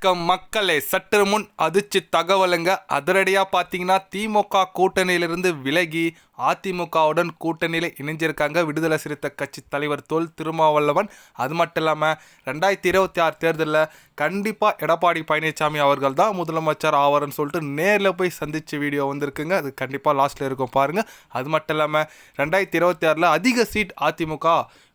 வணக்கம் மக்களே. சற்று முன் அதிர்ச்சி தகவலுங்க. அதிரடியாக பார்த்தீங்கன்னா திமுக கூட்டணியிலிருந்து விலகி அதிமுகவுடன் கூட்டணியில் இணைஞ்சிருக்காங்க விடுதலை சிறுத்தை கட்சி தலைவர் தொல் திருமாவளவன். அது மட்டும் இல்லாமல் ரெண்டாயிரத்தி இருபத்தி ஆறு தேர்தலில் கண்டிப்பாக எடப்பாடி பழனிசாமி அவர்கள் தான் முதலமைச்சர் ஆவார்னு சொல்லிட்டு நேரில் போய் சந்தித்த வீடியோ வந்திருக்குங்க. அது கண்டிப்பாக லாஸ்ட்டில் இருக்கும் பாருங்கள் அது மட்டும் இல்லாமல் ரெண்டாயிரத்தி இருபத்தி ஆறில் அதிக சீட் அதிமுக.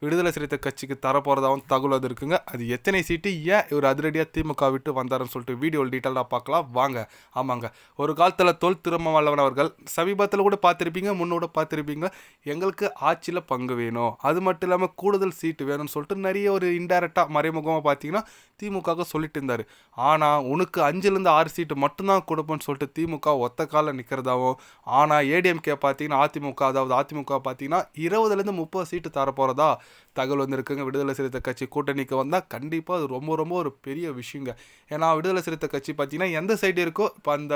விடுதலை சிறுத்தை கட்சிக்கு தரப்போகிறதாகவும் தகவல் அது இருக்குங்க அது எத்தனை சீட்டு? ஏன் இவர் அதிரடியாக திமுக விட்டு வந்தாருன்னு சொல்லிட்டு வீடியோ டீட்டெயிலாக பார்க்கலாம். வாங்க. ஆமாங்க. ஒரு காலத்தில் தொல் திருமாவளவன் அவர்கள் சமீபத்தில் கூட பார்த்துருப்பீங்க முன்னோட பார்த்துருப்பீங்க. எங்களுக்கு ஆட்சியில் பங்கு வேணும். அது மட்டும் இல்லாமல் கூடுதல் சீட்டு வேணும்னு சொல்லிட்டு நிறைய ஒரு இன்டைரக்டாக மறைமுகமாக பார்த்தீங்கன்னா திமுக சொல்லிட்டு இருந்தார். ஆனால் உனக்கு அஞ்சுலேருந்து ஆறு சீட்டு மட்டும்தான் கொடுப்போம்னு சொல்லிட்டு திமுக ஒத்த காலில் நிற்கிறதாவும் ஆனால் ஏடிஎம்கே பார்த்தீங்கன்னா அதிமுக அதாவது அதிமுக பார்த்தீங்கன்னா இருபதுலேருந்து முப்பது சீட்டு தரப்போகிறதா தகவல் வந்திருக்குங்க. விடுதலை சிறுத்தை கட்சி கூட்டணிக்கு வந்தால் கண்டிப்பாக அது ரொம்ப ரொம்ப ஒரு பெரிய விஷயங்க. ஏன்னா விடுதலை சிறுத்தை கட்சி பார்த்தீங்கன்னா எந்த சைடு இருக்கோ இப்போ அந்த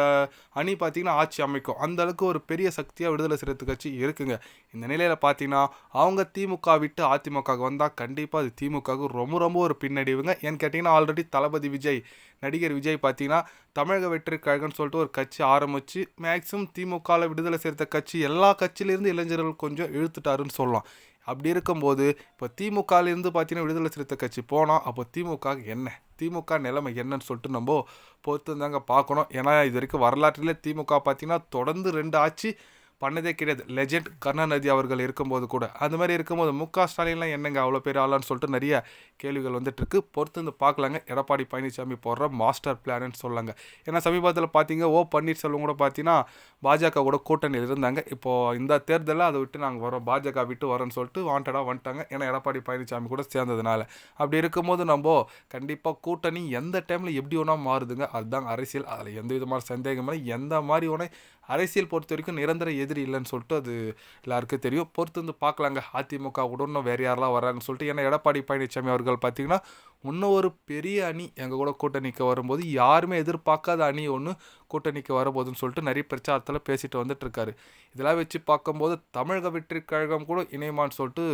அணி பார்த்தீங்கன்னா ஆட்சி அமைக்கும். அந்தளவுக்கு ஒரு பெரிய சக்தியாக விடுதலை சிறுத்தை கட்சி இருக்குங்க. இந்த நிலையில் பார்த்தீங்கன்னா அவங்க திமுக விட்டு அதிமுக வந்தால் கண்டிப்பாக அது திமுகவுக்கு ரொம்ப ரொம்ப ஒரு பின்னடைவுங்க. ஏன்னு கேட்டிங்கன்னா ஆல்ரெடி தளபதி விஜய் நடிகர் விஜய் பார்த்தீங்கன்னா தமிழக வெற்றி கழகம்னு சொல்லிட்டு ஒரு கட்சி ஆரம்பித்து மேக்ஸிமம் திமுகவில் விடுதலை சேர்த்த கட்சி எல்லா கட்சியிலேருந்து இளைஞர்கள் கொஞ்சம் இழுத்துட்டாருன்னு சொல்லலாம். அப்படி இருக்கும்போது இப்போ திமுகலேருந்து பார்த்தீங்கன்னா விடுதலை சிறுத்தை கட்சி போனோம் அப்போ திமுக என்ன? திமுக நிலைமை என்னன்னு சொல்லிட்டு நம்ம பொறுத்து தாங்க பார்க்கணும். ஏன்னா இது வரைக்கும் வரலாற்றிலே திமுக பார்த்தீங்கன்னா தொடர்ந்து ரெண்டு ஆட்சி பண்ணதே கிடையாது. லெஜெண்ட் கருணாநிதி அவர்கள் இருக்கும்போது கூட. அந்த மாதிரி இருக்கும்போது மு க. ஸ்டாலின்லாம் என்னங்க அவ்வளோ பேர் ஆளான்னு சொல்லிட்டு நிறைய கேள்விகள் வந்துட்டுருக்கு பொறுத்து வந்து பார்க்கலாங்க. எடப்பாடி பழனிசாமி போடுற மாஸ்டர் பிளான்னு சொல்லாங்க. ஏன்னா சமீபத்தில் பார்த்தீங்க ஓ பன்னீர்செல்வம் கூட பார்த்தீங்கன்னா பாஜக கூட கூட்டணியில் இருந்தாங்க. இப்போது இந்த தேர்தலில் அதை விட்டு நாங்கள் வரோம் பாஜக விட்டு வரோன்னு சொல்லிட்டு வாண்டடாக வந்துட்டாங்க. ஏன்னா எடப்பாடி பழனிசாமி கூட சேர்ந்ததுனால. அப்படி இருக்கும்போது நம்ம கண்டிப்பாக கூட்டணி எந்த டைமில் எப்படி ஒன்றா மாறுதுங்க. அதுதான் அரசியல். அதில் எந்த விதமான சந்தேகமும் இல்லை. எந்த மாதிரி ஒன்றே அரசியல் பொறுத்த வரைக்கும் நிரந்தர எதிரி இல்லைன்னு சொல்லிட்டு அது எல்லாருக்கும் தெரியும். பொறுத்து வந்து பார்க்கலாங்க. அதிமுக கூட இன்னும் வேறு யாரெல்லாம் வராங்கன்னு சொல்லிட்டு ஏன்னா எடப்பாடி பழனிசாமி அவர்கள் பார்த்தீங்கன்னா இன்னும் ஒரு பெரிய அணி எங்கள் கூட கூட்டணிக்கு வரும்போது யாருமே எதிர்பார்க்காத அணி ஒன்று கூட்டணிக்கு வரபோதுன்னு சொல்லிட்டு நிறைய பிரச்சாரத்தில் பேசிட்டு வந்துட்டுருக்காரு இதெல்லாம் வச்சு பார்க்கும்போது தமிழக வெற்றி கழகம் கூட இணையமான்னு சொல்லிட்டு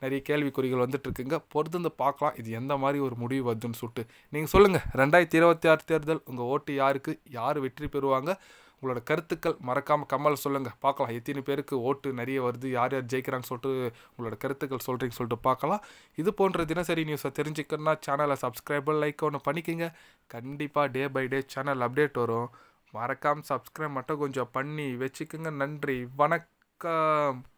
நிறைய கேள்விக்குறிகள் வந்துட்டுருக்குங்க பொறுத்து வந்து பார்க்கலாம். இது எந்த மாதிரி ஒரு முடிவு வருதுன்னு சொல்லிட்டு. நீங்கள் சொல்லுங்கள் ரெண்டாயிரத்தி இருபத்தி ஆறு தேர்தல் உங்கள் ஓட்டு யாருக்கு? யார் வெற்றி பெறுவாங்க? உங்களோட கருத்துக்கள் மறக்காமல் கமல் சொல்லுங்கள் பார்க்கலாம். எத்தனை பேருக்கு ஓட்டு நிறைய வருது யார் யார் ஜெயிக்கிறாங்கன்னு சொல்லிட்டு உங்களோட கருத்துக்கள் சொல்கிறீங்கன்னு சொல்லிட்டு பார்க்கலாம். இது போன்ற தினசரி நியூஸை தெரிஞ்சுக்கணும்னா சேனலை சப்ஸ்கிரைபர் லைக் ஒன்று பண்ணிக்கோங்க. கண்டிப்பாக day by day channel update வரும். மறக்காமல் சப்ஸ்கிரைப் மட்டும் கொஞ்சம் பண்ணி வச்சுக்கோங்க. நன்றி. வணக்கம்.